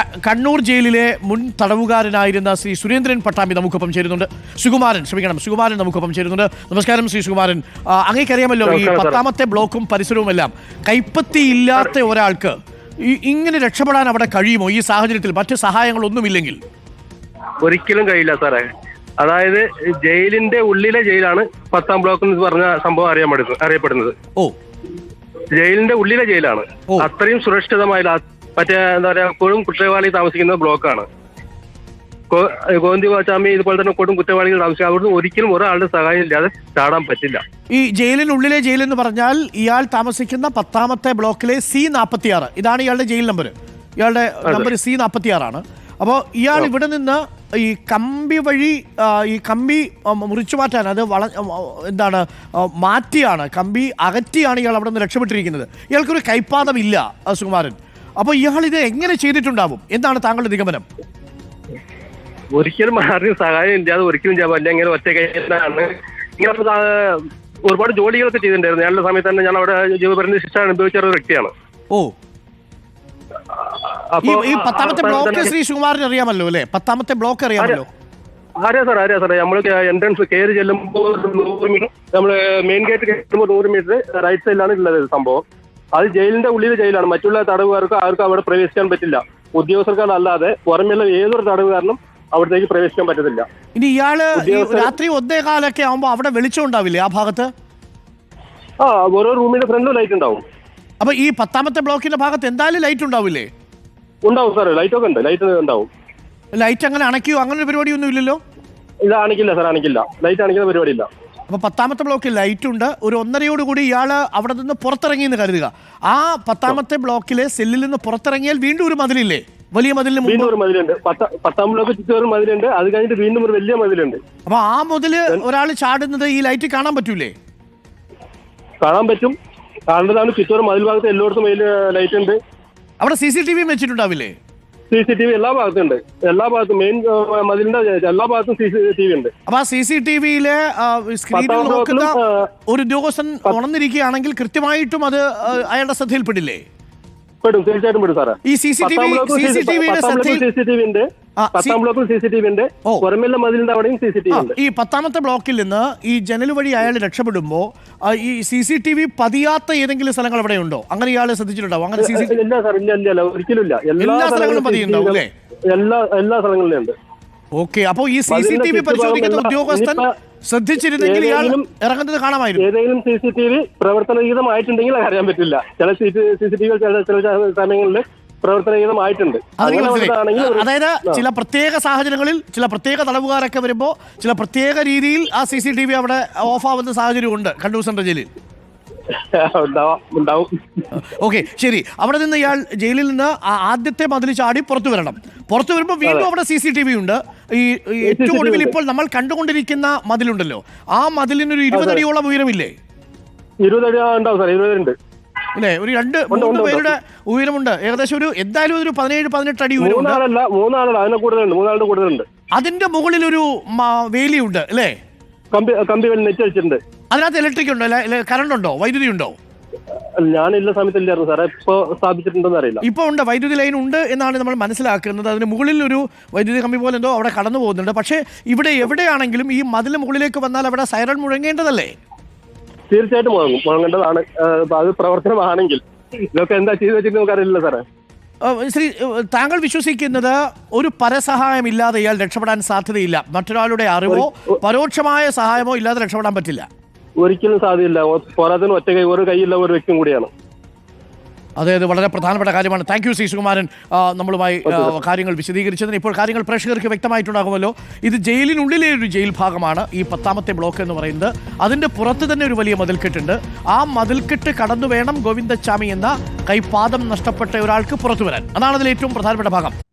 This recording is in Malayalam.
കണ്ണൂർ ജയിലിലെ മുൻ തടവുകാരനായിരുന്ന ശ്രീ സുരേന്ദ്രൻ പട്ടാമ്പി നമുക്കൊപ്പം ചേരുന്നുണ്ട്. സുകുമാരൻ ക്ഷമിക്കണം സുകുമാരൻ നമുക്കൊപ്പം ചേരുന്നുണ്ട്. നമസ്കാരം ശ്രീ സുകുമാരൻ. അങ്ങേക്കറിയാമല്ലോ ഈ. പത്താമത്തെ ബ്ലോക്കും പരിസരവും എല്ലാം കൈപ്പത്തി ഇല്ലാത്ത ഒരാൾക്ക് ഇങ്ങനെ രക്ഷപ്പെടാൻ അവിടെ കഴിയുമോ? ഈ സാഹചര്യത്തിൽ മറ്റ് സഹായങ്ങളൊന്നുമില്ലെങ്കിൽ. ഒരിക്കലും കഴിയില്ല സാറേ. അതായത് ജയിലിന്റെ ഉള്ളിലെ ജയിലാണ് പത്താം ബ്ലോക്ക് എന്ന് പറഞ്ഞ സംഭവം അറിയാൻ അറിയപ്പെടുന്നത്. ഓ. ജയിലിന്റെ ഉള്ളിലെ ജയിലാണ്. അത്രയും സുരക്ഷിതമായ മറ്റേ എന്താ പറയാ കൊടും കുറ്റവാളി താമസിക്കുന്ന ബ്ലോക്കാണ്. ഗോന്തി വാച്ചാമി ഇതുപോലെ തന്നെ കൊടും കുറ്റവാളികൾ താമസിക്കുക അവിടുന്ന് ഒരിക്കലും ഒരാളുടെ സഹായം ഇല്ലാതെ ചാടാൻ പറ്റില്ല. ഈ ജയിലിനുള്ളിലെ ജയിൽ എന്ന് പറഞ്ഞാൽ ഇയാൾ താമസിക്കുന്ന പത്താമത്തെ ബ്ലോക്കിലെ സി നാൽപ്പത്തി ആറ് ഇതാണ് ഇയാളുടെ ജയിൽ നമ്പർ ഇയാളുടെ നമ്പർ സി നാൽപ്പത്തി ആറാണ് അപ്പോൾ ഇയാൾ ഇവിടെ നിന്ന് ഈ കമ്പി വഴി ഈ കമ്പി മുറിച്ചു മാറ്റാൻ അത് വള എന്താണ് മാറ്റിയാണ്. കമ്പി അകറ്റിയാണ് ഇയാൾ അവിടെ നിന്ന് രക്ഷപ്പെട്ടിരിക്കുന്നത്. ഇയാൾക്കൊരു കൈപ്പാദമില്ല ആ, സുകുമാരൻ. അപ്പോൾ ഇയാൾ ഇത് എങ്ങനെ ചെയ്തിട്ടുണ്ടാവും? എന്താണ് താങ്കളുടെ നിഗമനം? ഒരിക്കലും ആരും സഹായം ഇല്ലാതെ ഒരിക്കലും ചെയ്യാൻ പറ്റില്ല. ഇങ്ങനെ ഒറ്റ കൈയാണ് ഇങ്ങനെ ഒരുപാട് ജോലികളൊക്കെ ചെയ്തിട്ടുണ്ടായിരുന്നു. ഞാനുള്ള സമയത്ത് തന്നെ ഞാൻ അവിടെ ജീവപര്യന്ത ശിക്ഷ അനുഭവിച്ച ഒരു വ്യക്തിയാണ്. ഓ. ഈ പത്താമത്തെ ബ്ലോക്ക് ശ്രീ സുകുമാരൻ അറിയാമല്ലോ അല്ലേ? പത്താമത്തെ ബ്ലോക്ക് അറിയാമല്ലോ. അറിയാം സാർ അറിയാം സാറേ? നമ്മൾ എൻട്രൻസ് കയറി ചെല്ലുമ്പോൾ നൂറ് മീറ്റർ നമ്മൾ മെയിൻ ഗേറ്റ് കയറുമ്പോൾ നൂറ് മീറ്റർ റൈറ്റ് സൈഡിലാണ് ഉള്ളത് സംഭവം. അത് ജയിലിന്റെ ഉള്ളിലെ ജയിലാണ്. മറ്റുള്ള തടവുകാർക്ക് ആർക്കും അവിടെ പ്രവേശിക്കാൻ പറ്റില്ല. ഉദ്യോഗസ്ഥർക്കല്ലാതെ പുറമെയുള്ള ഏതൊരു തടവുകാരനും അവിടത്തേക്ക് പ്രവേശിക്കാൻ പറ്റത്തില്ല. ഇനി ഇയാൾ രാത്രി ഒന്നേ കാലൊക്കെ ആവുമ്പോ അവിടെ വെളിച്ചം ഉണ്ടാവില്ലേ ആ ഭാഗത്ത്? ആ ഓരോ റൂമിന്റെ ഫ്രണ്ടിലും ലൈറ്റ് ഉണ്ടാവും. അപ്പൊ ഈ പത്താമത്തെ ബ്ലോക്കിന്റെ ഭാഗത്ത് എന്തായാലും ലൈറ്റ് ഉണ്ടാവില്ലേ? ഉണ്ടാവും സാർ ലൈറ്റ് ഒക്കെ ഉണ്ട്. ലൈറ്റ് ഉണ്ടാവും. ലൈറ്റ് അങ്ങനെ അണയ്ക്കോ അങ്ങനെ ഒരു പരിപാടിയൊന്നും ഇല്ലല്ലോ? ഇത് അണിക്കില്ല സാർ അണിക്കില്ല ലൈറ്റ് അണിക്കുന്ന പരിപാടിയില്ല. അപ്പൊ പത്താമത്തെ ബ്ലോക്കിൽ ലൈറ്റ് ഉണ്ട്. ഒരു ഒന്നരയോട് കൂടി ഇയാൾ അവിടെ നിന്ന് പുറത്തിറങ്ങി എന്ന് കരുതുക. ആ പത്താമത്തെ ബ്ലോക്കിലെ സെല്ലിൽ നിന്ന് പുറത്തിറങ്ങിയാൽ വീണ്ടും ഒരു മതിലില്ലേ? വലിയ മതിലിന് വീണ്ടും ഒരു മതിലുണ്ട്. പത്ത പത്താം ബ്ലോക്ക് ചുറ്റും ഒരു മതിലുണ്ട്. അത് കഴിഞ്ഞിട്ട് വീണ്ടും ഒരു വലിയ മതിലുണ്ട്. അപ്പൊ ആ മുതൽ ഒരാൾ ചാടുന്നത് ഈ ലൈറ്റ് കാണാൻ പറ്റൂലേ? കാണാൻ പറ്റും. കാണേണ്ടതാണ് ചുറ്റോറും മതിൽ ഭാഗത്ത് എല്ലായിടത്തും ലൈറ്റ് ഉണ്ട്. അവിടെ സി സി ടി വി വെച്ചിട്ടുണ്ടാവില്ലേ? സി സി ടി വി എല്ലാ ഭാഗത്തും ഉണ്ട് എല്ലാ ഭാഗത്തും മെയിൻ മതിലിന്റെ എല്ലാ ഭാഗത്തും സി സി ടി വി ഉണ്ട്. അപ്പൊ ആ സി സി ടി വിയിലെ സ്ക്രീനിൽ നോക്കുന്ന ഒരു ഉദ്യോഗസ്ഥൻ ഉണർന്നിരിക്കുകയാണെങ്കിൽ കൃത്യമായിട്ടും അത് അയാളുടെ ശ്രദ്ധയിൽപ്പെടില്ലേ? പെടും. തീർച്ചയായിട്ടും പെടും സാറേ. ഈ C C T V C C T വിയുടെ ശ്രദ്ധയിൽ പത്താം ബ്ലോക്കിൽ സി സി ടി വി ഉണ്ട്. പുറമെല്ലാം മതിലിന്റെ അവിടെയും സി സി ടി വി ഉണ്ട്. ഈ പത്താമത്തെ ബ്ലോക്കിൽ നിന്ന് ഈ ജനൽ വഴി അയാൾ രക്ഷപ്പെടുമ്പോ ഈ സി സി ടി വി പതിയാത്ത ഏതെങ്കിലും സ്ഥലങ്ങൾ അവിടെ ഉണ്ടോ അങ്ങനെ ഇയാൾ ശ്രദ്ധിച്ചിട്ടുണ്ടാവും. അങ്ങനെ സി സി ഇല്ല സാർ ഇല്ല ഇല്ല ഒരിക്കലും ഇല്ല എല്ലാ സ്ഥലങ്ങളും പതിയുണ്ടാവും, CCTV എല്ലാ എല്ലാ സ്ഥലങ്ങളിലും ഉണ്ട്. ഓക്കെ അപ്പൊ ഈ സി സി ടി വി പരിശോധിക്കുന്ന ഉദ്യോഗസ്ഥൻ ശ്രദ്ധിച്ചിരുന്നെങ്കിൽ ഇയാൾ ഇറങ്ങുന്നത് കാണാമായിരുന്നു. ഏതെങ്കിലും സി സി ടി വി പ്രവർത്തനരഹിതമായിട്ടുണ്ടെങ്കിൽ അറിയാൻ പറ്റില്ല. ചില സി സി ടി വി ചില ചില സമയങ്ങളിൽ അതായത് ചില പ്രത്യേക സാഹചര്യങ്ങളിൽ ചില പ്രത്യേക തടവുകാരൊക്കെ വരുമ്പോൾ ചില പ്രത്യേക രീതിയിൽ ആ സി സി ടി വി അവിടെ ഓഫ് ആവുന്ന സാഹചര്യമുണ്ട് കണ്ണൂർ സെൻട്രൽ ജയിലിൽ. ഓക്കെ ശരി. അവിടെ നിന്ന് ഇയാൾ ജയിലിൽ നിന്ന് ആദ്യത്തെ മതിൽ ചാടി പുറത്തു വരണം. പുറത്തു വരുമ്പോൾ വീണ്ടും അവിടെ സി സി ടി വി ഉണ്ട്. ഈ ഏറ്റവും ഒടുവിൽ ഇപ്പോൾ നമ്മൾ കണ്ടുകൊണ്ടിരിക്കുന്ന മതിലുണ്ടല്ലോ. ആ മതിലിനൊരു ഇരുപതടിയോളം ഉയരമില്ലേ? ഇരുപത് അടി ഉണ്ടാവും സാർ ഇരുപതടി ഉണ്ട്. അല്ലേ? ഒരു രണ്ട് മൂന്ന്. പേരുടെ ഉയരമുണ്ട്. ഏകദേശം ഒരു എന്തായാലും ഒരു പതിനേഴ് പതിനെട്ട് അടി ഉയരമുണ്ട്. മൂന്നാളല്ല മൂന്നാളല്ല അതിനെ കൂടുതലുണ്ട് മൂന്നാളുടെ കൂടുതലുണ്ട്. അതിന്റെ മുകളിൽ ഒരു വേലിയുണ്ട് അല്ലേ? കമ്പി കമ്പി വലി നെറ്റ് വെച്ചിട്ടുണ്ട്. അതിനകത്ത് ഇലക്ട്രിക് ഉണ്ടോ? അല്ലെ കറണ്ട് ഉണ്ടോ? വൈദ്യുതി ഉണ്ടോ? ഞാനില്ല സമയത്തില്ലായിരുന്നു സാറേ. ഇപ്പൊ സ്ഥാപിച്ചിട്ടുണ്ടെന്ന് അറിയില്ല. ഉണ്ട് വൈദ്യുതി ലൈൻ ഉണ്ട് എന്നാണ് നമ്മൾ മനസ്സിലാക്കുന്നത്. അതിന് മുകളിൽ ഒരു വൈദ്യുതി കമ്പി പോലെ എന്തോ അവിടെ കടന്നു പോകുന്നുണ്ട് പക്ഷേ ഇവിടെ എവിടെയാണെങ്കിലും ഈ മതിൽ മുകളിലേക്ക് വന്നാൽ അവിടെ സൈറൺ മുഴങ്ങേണ്ടതല്ലേ? തീർച്ചയായിട്ടും വാങ്ങും. വാങ്ങേണ്ടതാണ്. അത് പ്രവർത്തനമാണെങ്കിൽ. ഇതൊക്കെ എന്താ ചെയ്തു വെച്ചിട്ട് നമുക്ക് അറിയില്ല സാറേ ശ്രീ താങ്കൾ വിശ്വസിക്കുന്നത് ഒരു പരസഹായം ഇല്ലാതെ ഇയാൾ രക്ഷപ്പെടാൻ സാധ്യതയില്ല. മറ്റൊരാളുടെ അറിവോ പരോക്ഷമായ സഹായമോ ഇല്ലാതെ രക്ഷപ്പെടാൻ പറ്റില്ല. ഒരിക്കലും സാധ്യമില്ല പോരാത്തിന് ഒറ്റ കൈ ഒരു കൈയില്ല ഒരു വ്യക്തിയും കൂടിയാണ്. അതെ അത് വളരെ പ്രധാനപ്പെട്ട കാര്യമാണ്. താങ്ക് യു സി സുകുമാരൻ നമ്മളുമായി കാര്യങ്ങൾ വിശദീകരിച്ചതിന് ഇപ്പോൾ കാര്യങ്ങൾ പ്രേക്ഷകർക്ക് വ്യക്തമായിട്ടുണ്ടാകുമല്ലോ. ഇത് ജയിലിനുള്ളിലെ ഒരു ജയിൽ ഭാഗമാണ് ഈ പത്താമത്തെ ബ്ലോക്ക് എന്ന് പറയുന്നത്. അതിന്റെ പുറത്ത് തന്നെ ഒരു വലിയ മതിൽക്കെട്ടുണ്ട്. ആ മതിൽക്കെട്ട് കടന്നു വേണം ഗോവിന്ദച്ചാമി എന്ന കൈപാദം നഷ്ടപ്പെട്ട ഒരാൾക്ക് പുറത്തു വരാൻ. അതാണ് അതിൽ ഏറ്റവും പ്രധാനപ്പെട്ട ഭാഗം.